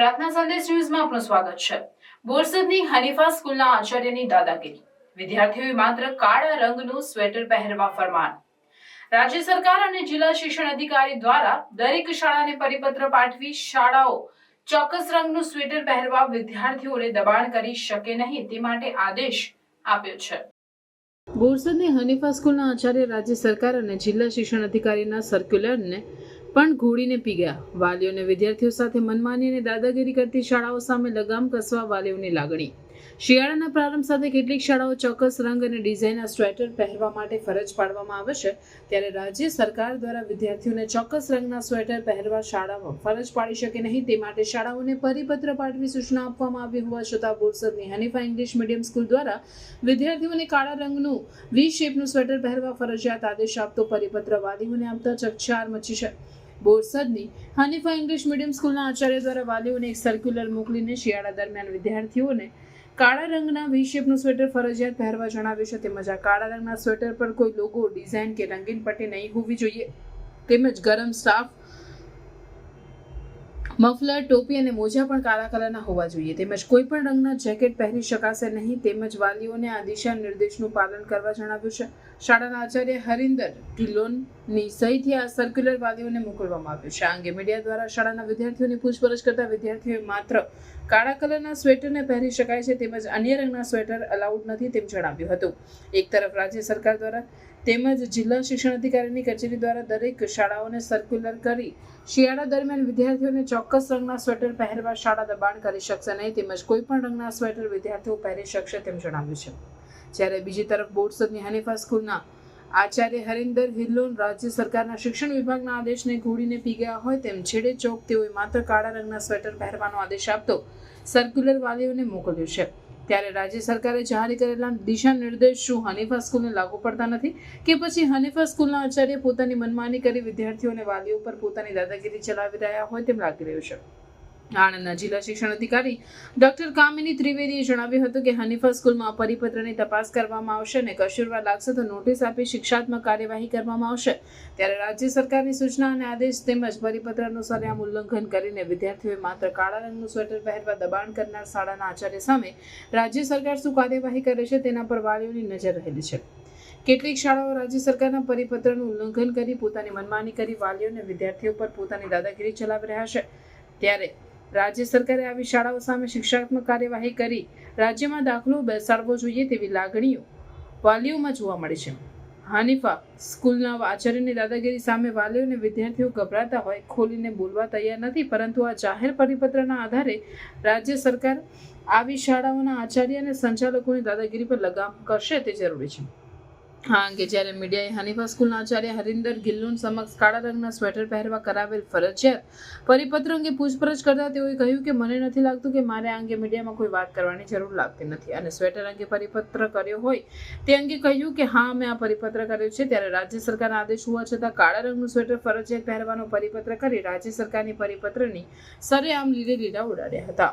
પ્રાર્થના સંદેશ ન્યૂઝમાં આપનું સ્વાગત છે. બોરસદની હનીફા સ્કૂલના આચાર્યની દાદાગીરી. વિદ્યાર્થીઓએ માત્ર કાળા રંગનું સ્વેટર પહેરવા ફરમાન. રાજ્ય સરકાર અને જિલ્લા શિક્ષણ અધિકારી દ્વારા દરેક શાળાને પરિપત્ર પાઠવી શાળાઓ ચોક્કસ રંગનું સ્વેટર પહેરવા વિદ્યાર્થીઓને દબાણ કરી શકે નહીં તે માટે આદેશ આપ્યો છે. બોરસદની હનીફા સ્કૂલના આચાર્ય રાજ્ય સરકાર અને જિલ્લા શિક્ષણ અધિકારીના સર્ક્યુલરને પણ ઘોડીને પી ગયા. વાલીઓને વિદ્યાર્થીઓ સાથે મનમાની અને દાદાગીરી કરતી શાળાઓ સામે લગામ કસવા વાલીઓની લાગણી. શિયાળાના પ્રારંભ સાથે કેટલીક શાળાઓ ચોક્કસ રંગ અને ડિઝાઇનના સ્વેટર પહેરવા માટે ફરજ પાડવામાં આવશે ત્યારે રાજ્ય સરકાર દ્વારા વિદ્યાર્થીઓને ચોક્કસ રંગના સ્વેટર પહેરવા શાળામાં ફરજ પાડી શકે નહીં. તે માટે શાળાઓને પરિપત્ર પાઠવી સૂચના આપવામાં આવી હોવા છતાં બોરસદની હનીફા ઇંગ્લિશ મીડિયમ સ્કૂલ દ્વારા વિદ્યાર્થીઓને કાળા રંગનું વી શેપનું સ્વેટર પહેરવા ફરજિયાત આદેશ આપતો પરિપત્ર વાલીઓને આપતા ચકચાર મચી છે. બોરસદની હનીફા ઇંગ્લિશ મીડિયમ સ્કૂલના આચાર્ય દ્વારા વાલીઓને એક સર્ક્યુલર મોકલીને શિયાળા દરમિયાન વિદ્યાર્થીઓને કાળા રંગના વી શેપનું સ્વેટર ફરજિયાત પહેરવા જણાવ્યું છે તેમજ આ કાળા રંગના સ્વેટર પર કોઈ લોગો ડિઝાઇન કે રંગીન પટ્ટી નહીં હોવી જોઈએ. તેમજ ગરમ સ્ટાફ મફલર, ટોપી અને મોજા પણ કાળા કલરના હોવા જોઈએ. તેમજ કોઈ પણ રંગના જેકેટ પહેરી શકાશે નહીં. તેમજ વાલીઓને આ દિશા નિર્દેશનું પાલન કરવા જણાવ્યું છે. શાળાના આચાર્ય હરિન્દર ઢિલોનની સહીથી આ સર્ક્યુલર વાલીઓને મોકલવામાં આવ્યું છે. આ અંગે મીડિયા દ્વારા શાળાના વિદ્યાર્થીઓની પૂછપરછ કરતા વિદ્યાર્થીઓએ માત્ર કાળા કલરના સ્વેટરને પહેરી શકાય છે. તેમજ અન્ય રંગના સ્વેટર અલાઉડ નથી તેમ જણાવ્યું હતું. એક તરફ રાજ્ય સરકાર દ્વારા તેમજ જિલ્લા શિક્ષણ અધિકારીની કચેરી દ્વારા દરેક શાળાઓને સર્ક્યુલર કરી શિયાળા દરમિયાન વિદ્યાર્થીઓને ચોક્કસ રંગના સ્વેટર પહેરવા શાળા દબાણ કરી શકશે નહીં તેમજ કોઈ પણ રંગના સ્વેટર વિદ્યાર્થીઓ પહેરી શકશે તેમ જણાવ્યું છે. જ્યારે બીજી તરફ બોરસદની હનીફા સ્કૂલના આચાર્ય હરિન્દર હિલ્લોન રાજ્ય સરકારના શિક્ષણ વિભાગના આદેશને ઘોડીને પી ગયા હોય તેમ છેડે ચોક તેઓએ માત્ર કાળા રંગના સ્વેટર પહેરવાનો આદેશ આપતો સર્ક્યુલર વાલીઓને મોકલ્યો છે. ત્યારે રાજ્ય સરકારે જાહેર કરેલા દિશા નિર્દેશ શું હનીફા સ્કૂલને લાગુ પડતા નથી કે પછી હનીફા સ્કૂલના આચાર્ય પોતાની મનમાની કરી વિદ્યાર્થીઓ અને વાલીઓ પર પોતાની દાદાગીરી ચલાવી રહ્યા હોય તેમ લાગી રહ્યું છે? આણંદના જિલ્લા શિક્ષણ અધિકારી ડોક્ટર કામિની ત્રિવેદીએ જણાવ્યું હતું કે હનીફા સ્કૂલમાં પરિપત્રની તપાસ કરવામાં આવશે અને કશુરવા લાગશે તો નોટિસ આપી શિક્ષાત્મક કાર્યવાહી કરવામાં આવશે. ત્યારે રાજ્ય સરકારની સૂચના અને આદેશ તેમજ પરિપત્ર અનુસાર આમ ઉલ્લંઘન કરીને વિદ્યાર્થીઓએ માત્ર કાળા રંગનું સ્વેટર પહેરવા દબાણ કરનાર શાળાના આચાર્ય સામે રાજ્ય સરકાર શું કાર્યવાહી કરે છે તેના પર વાલીઓની નજર રહેલી છે. કેટલીક શાળાઓ રાજ્ય સરકારના પરિપત્રનું ઉલ્લંઘન કરી પોતાની મનમાની કરી વાલીઓ અને વિદ્યાર્થીઓ પર પોતાની દાદાગીરી ચલાવી રહ્યા છે. ત્યારે રાજ્ય સરકારે આવી શાળાઓ સામે શિક્ષાત્મક કાર્યવાહી કરી રાજ્યમાં દાખલો બેસાડવો જોઈએ તેવી લાગણીઓ વાલીઓમાં જોવા મળે છે. હાનિફા સ્કૂલના આચાર્યની દાદાગીરી સામે વાલીઓ અને વિદ્યાર્થીઓ ગભરાતા હોય, ખોલીને બોલવા તૈયાર નથી, પરંતુ આ જાહેર પરિપત્રના આધારે રાજ્ય સરકાર આવી શાળાઓના આચાર્ય અને સંચાલકોની દાદાગીરી પર લગામ કરશે તે જરૂરી છે. આ અંગે જ્યારે મીડિયાએ હનીફા સ્કૂલના આચાર્ય હરિન્દર ગિલ્લુન સમક્ષ કાળા રંગના સ્વેટર પહેરવા કરાવેલ ફરજિયાત પરિપત્ર અંગે પૂછપરછ કરતા તેઓએ કહ્યું કે, મને નથી લાગતું કે મારે આ અંગે મીડિયામાં કોઈ વાત કરવાની જરૂર લાગતી નથી. અને સ્વેટર અંગે પરિપત્ર કર્યો હોય તે અંગે કહ્યું કે, હા, મેં આ પરિપત્ર કર્યો છે. ત્યારે રાજ્ય સરકારના આદેશ હોવા છતાં કાળા રંગનું સ્વેટર ફરજિયાત પહેરવાનો પરિપત્ર કરી રાજ્ય સરકારની પરિપત્રની સરેઆમ લીરે લીરા ઉડાડ્યા હતા.